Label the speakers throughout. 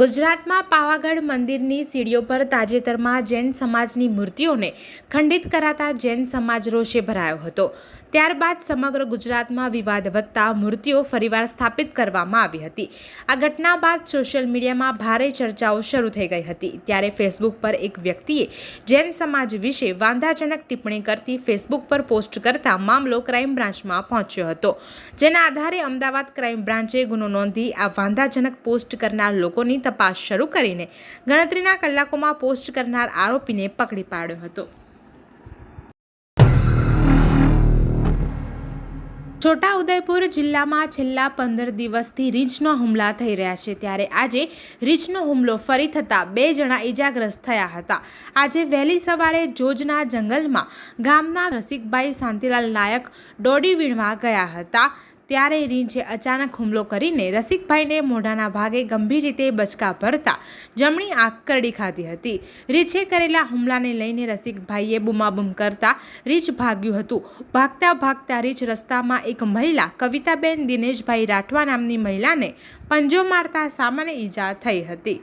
Speaker 1: ગુજરાતમાં પાવાગઢ મંદિરની સીડીઓ પર તાજેતરમાં જૈન સમાજની મૂર્તિઓને ખંડિત કરાતા જૈન સમાજ રોષે ભરાયો હતો. ત્યારબાદ સમગ્ર ગુજરાતમાં વિવાદ વધતા મૂર્તિઓ ફરીવાર સ્થાપિત કરવામાં આવી હતી. આ ઘટના બાદ સોશિયલ મીડિયામાં ભારે ચર્ચાઓ શરૂ થઈ ગઈ હતી. ત્યારે ફેસબુક પર એક વ્યક્તિએ જૈન સમાજ વિશે વાંધાજનક ટિપ્પણી કરતી ફેસબુક પર પોસ્ટ કરતા મામલો ક્રાઇમ બ્રાન્ચમાં પહોંચ્યો હતો. જેના આધારે અમદાવાદ ક્રાઇમ બ્રાન્ચે ગુનો નોંધી આ વાંધાજનક પોસ્ટ કરનાર લોકોની તપાસ શરૂ કરીને ગણતરીના કલાકોમાં પોસ્ટ કરનાર આરોપીને પકડી પાડ્યો હતો. છોટા ઉદયપુર જિલ્લામાં છેલ્લા પંદર દિવસથી રીંછનો હુમલા થઈ રહ્યા છે. ત્યારે આજે રીંછનો હુમલો ફરી થતાં બે જણા ઈજાગ્રસ્ત થયા હતા. આજે વહેલી સવારે જોજના જંગલમાં ગામના રસિકભાઈ શાંતિલાલ નાયક દોડી વીણવા ગયા હતા. ત્યારે રીંછે અચાનક હુમલો કરીને રસિકભાઈને મોઢાના ભાગે ગંભીર રીતે બચકા ભરતા જમણી આંખ કરડી ખાધી હતી. રીંછે કરેલા હુમલાને લઈને રસિકભાઈએ બૂમાબૂમ કરતા રીંછ ભાગ્યું હતું. ભાગતા ભાગતા રીંછ રસ્તામાં એક મહિલા, કવિતાબેન દિનેશભાઈ રાઠવા નામની મહિલાને પંજો મારતા સામાન્ય ઈજા થઈ હતી.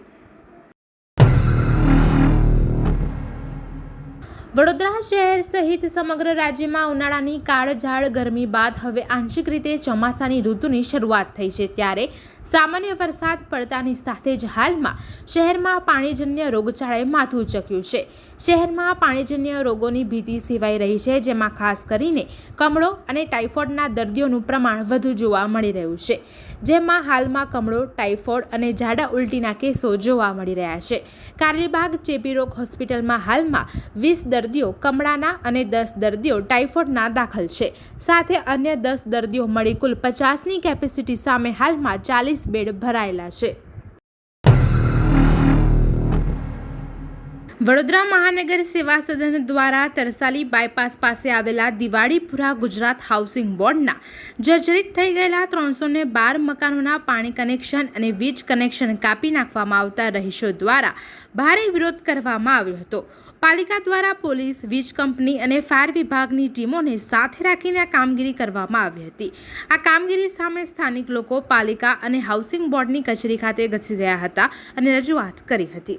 Speaker 1: વડોદરા શહેર સહિત સમગ્ર રાજ્યમાં ઉનાળાની કાળઝાળ ગરમી બાદ હવે આંશિક રીતે ચોમાસાની ઋતુની શરૂઆત થઈ છે ત્યારે સામાન્ય વરસાદ પડતાની સાથે જ હાલમાં શહેરમાં પાણીજન્ય રોગચાળાએ માથું ચક્યું છે. શહેરમાં પાણીજન્ય રોગોની ભીતિ સેવાઈ રહી છે, જેમાં ખાસ કરીને કમળો અને ટાઇફોઇડના દર્દીઓનું પ્રમાણ વધુ જોવા મળી રહ્યું છે. જેમાં હાલમાં કમળો, ટાઇફોઇડ અને ઝાડા ઉલટીના કેસો જોવા મળી રહ્યા છે. કારેલીબાગ ચેપી રોગ હોસ્પિટલમાં હાલમાં વીસ દર્દીઓ કમળાના અને દસ દર્દીઓ ટાઇફોઇડના દાખલ છે. સાથે અન્ય દસ દર્દીઓ મળી કુલ પચાસની કેપેસિટી સામે હાલમાં ચાલીસ બેડ ભરાયેલા છે. વડોદરા મહાનગર સેવા સદન દ્વારા તરસાલી બાયપાસ પાસે આવેલા દિવાળીપુરા ગુજરાત હાઉસિંગ બોર્ડના જર્જરિત થઈ ગયેલા ત્રણસો ને બાર મકાનોના પાણી કનેક્શન અને વીજ કનેક્શન કાપી નાખવામાં આવતા રહીશો દ્વારા ભારે વિરોધ કરવામાં આવ્યો હતો. પાલિકા દ્વારા પોલીસ, વીજ કંપની અને ફાયર વિભાગની ટીમોને સાથે રાખીને આ કામગીરી કરવામાં આવી હતી. આ કામગીરી સામે સ્થાનિક લોકો પાલિકા અને હાઉસિંગ બોર્ડની કચેરી ખાતે ઘસી ગયા હતા અને રજૂઆત કરી હતી.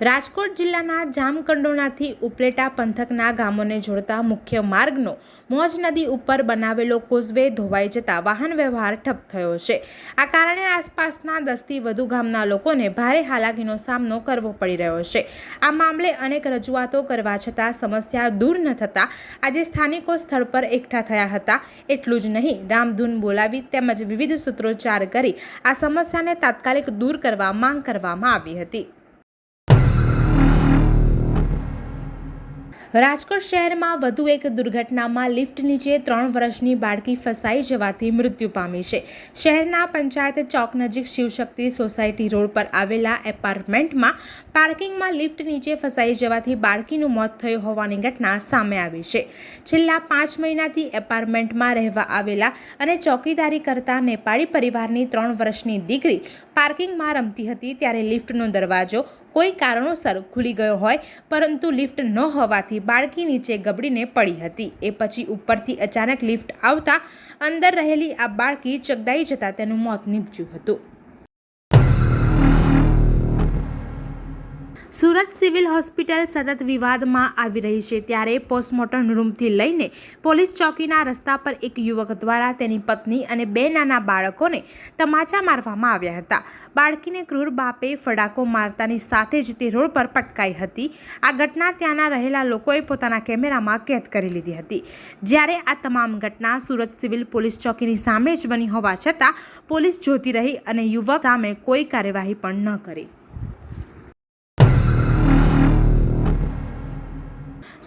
Speaker 1: રાજકોટ જિલ્લાના જામકંડોનાથી ઉપલેટા પંથકના ગામોને જોડતા મુખ્ય માર્ગનો મોજ નદી ઉપર બનાવેલો કોઝવે ધોવાઈ જતા વાહન વ્યવહાર ઠપ થયો છે. આ કારણે આસપાસના દસથી વધુ ગામના લોકોને ભારે હાલાકીનો સામનો કરવો પડી રહ્યો છે. આ મામલે અનેક રજૂઆતો કરવા છતાં સમસ્યા દૂર ન થતાં આજે સ્થાનિકો સ્થળ પર એકઠા થયા હતા. એટલું જ નહીં, રામધૂન બોલાવી તેમજ વિવિધ સૂત્રોચ્ચાર કરી આ સમસ્યાને તાત્કાલિક દૂર કરવા માંગ કરવામાં આવી હતી. રાજકોટ શહેરમાં વધુ એક દુર્ઘટનામાં લિફ્ટ નીચે ત્રણ વર્ષની બાળકી ફસાઈ જવાથી મૃત્યુ પામી છે. શહેરના પંચાયત ચોક નજીક શિવશક્તિ સોસાયટી રોડ પર આવેલા એપાર્ટમેન્ટમાં પાર્કિંગમાં લિફ્ટ નીચે ફસાઈ જવાથી બાળકીનું મોત થયું હોવાની ઘટના સામે આવી છે. છેલ્લા પાંચ મહિનાથી એપાર્ટમેન્ટમાં રહેવા આવેલા અને ચોકીદારી કરતા નેપાળી પરિવારની ત્રણ વર્ષની દીકરી પાર્કિંગમાં રમતી હતી ત્યારે લિફ્ટનો દરવાજો કોઈ કારણોસર ખુલી ગયો હોય, પરંતુ લિફ્ટ ન હોવાથી બાળકી નીચે ગબડીને પડી હતી. એ પછી ઉપરથી અચાનક લિફ્ટ આવતા અંદર રહેલી આ બાળકી ચગદાઈ જતાં તેનું મોત નીપજ્યું હતું. સુરત સિવિલ હોસ્પિટલ સતત વિવાદમાં આવી રહી છે ત્યારે પોસ્ટમોર્ટમ રૂમથી લઈને પોલીસ ચોકીના રસ્તા પર એક યુવક દ્વારા તેની પત્ની અને બે નાના બાળકોને તમાચા મારવામાં આવ્યા હતા. બાળકીને ક્રૂર બાપે ફડાકો મારતાની સાથે જ તે રોડ પર પટકાઈ હતી. આ ઘટના ત્યાંના રહેલા લોકોએ પોતાના કેમેરામાં કેદ કરી લીધી હતી. જ્યારે આ તમામ ઘટના સુરત સિવિલ પોલીસ ચોકીની સામે જ બની હોવા છતાં પોલીસ જોતી રહી અને યુવક સામે કોઈ કાર્યવાહી પણ ન કરી.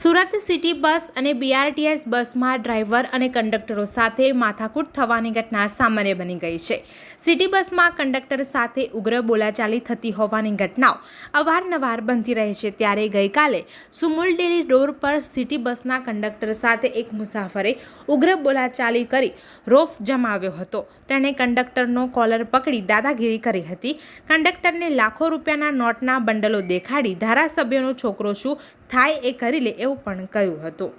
Speaker 1: સુરત સિટી બસ અને બીઆરટીએસ બસમાં ડ્રાઈવર અને કંડક્ટરો સાથે માથાકૂટ થવાની ઘટના સામાન્ય બની ગઈ છે. સિટી બસમાં કંડક્ટર સાથે ઉગ્ર બોલાચાલી થતી હોવાની ઘટનાઓ અવારનવાર બનતી રહે છે. ત્યારે ગઈકાલે સુમુલ ડેરી રોડ પર સિટી બસના કંડક્ટર સાથે એક મુસાફરે ઉગ્ર બોલાચાલી કરી રોફ જમાવ્યો હતો. તેણે કંડક્ટરનો કોલર પકડી દાદાગીરી કરી હતી. કંડક્ટરને લાખો રૂપિયાના નોટના બંડલો દેખાડી ધારાસભ્યનો છોકરો શું થાય એ કરી લે એવું પણ કહ્યું હતું.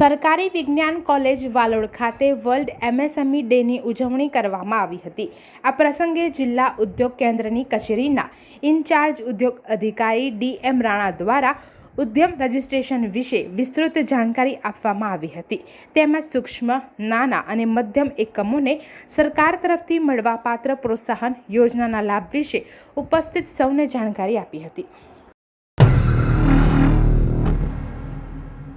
Speaker 1: સરકારી વિજ્ઞાન કોલેજ વાલોડ ખાતે વર્લ્ડ એમએસએમઈ ડેની ઉજવણી કરવામાં આવી હતી. આ પ્રસંગે જિલ્લા ઉદ્યોગ કેન્દ્રની કચેરીના ઇન્ચાર્જ ઉદ્યોગ અધિકારી ડી એમ રાણા દ્વારા ઉદ્યમ રજિસ્ટ્રેશન વિશે વિસ્તૃત જાણકારી આપવામાં આવી હતી. તેમજ સૂક્ષ્મ, નાના અને મધ્યમ એકમોને સરકાર તરફથી મળવાપાત્ર પ્રોત્સાહન યોજનાના લાભ વિશે ઉપસ્થિત સૌને જાણકારી આપી હતી.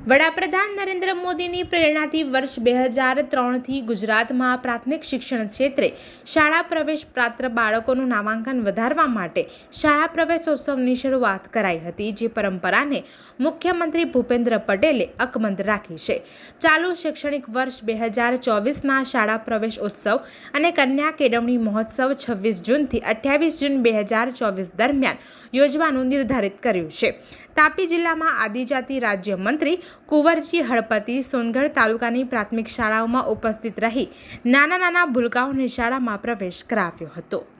Speaker 1: વડાપ્રધાન નરેન્દ્ર મોદીની પ્રેરણાથી વર્ષ બે હજાર ત્રણથી ગુજરાતમાં પ્રાથમિક શિક્ષણ ક્ષેત્રે શાળા પ્રવેશ પાત્ર બાળકોનું નામાંકન વધારવા માટે શાળા પ્રવેશોત્સવની શરૂઆત કરાઈ હતી, જે પરંપરાને મુખ્યમંત્રી ભૂપેન્દ્ર પટેલે અકબંધ રાખી છે. ચાલુ શૈક્ષણિક વર્ષ બે હજાર ચોવીસના શાળા પ્રવેશ ઉત્સવ અને કન્યા કેળવણી મહોત્સવ છવ્વીસ જૂનથી અઠ્યાવીસ જૂન બે હજાર ચોવીસ દરમિયાન યોજવાનું નિર્ધારિત કર્યું છે. તાપી જિલ્લામાં આદિજાતિ રાજ્યમંત્રી કુંવરજી હળપતિ સોનગઢ તાલુકાની પ્રાથમિક શાળાઓમાં ઉપસ્થિત રહી નાના નાના ભૂલકાઓને શાળામાં પ્રવેશ કરાવ્યો હતો.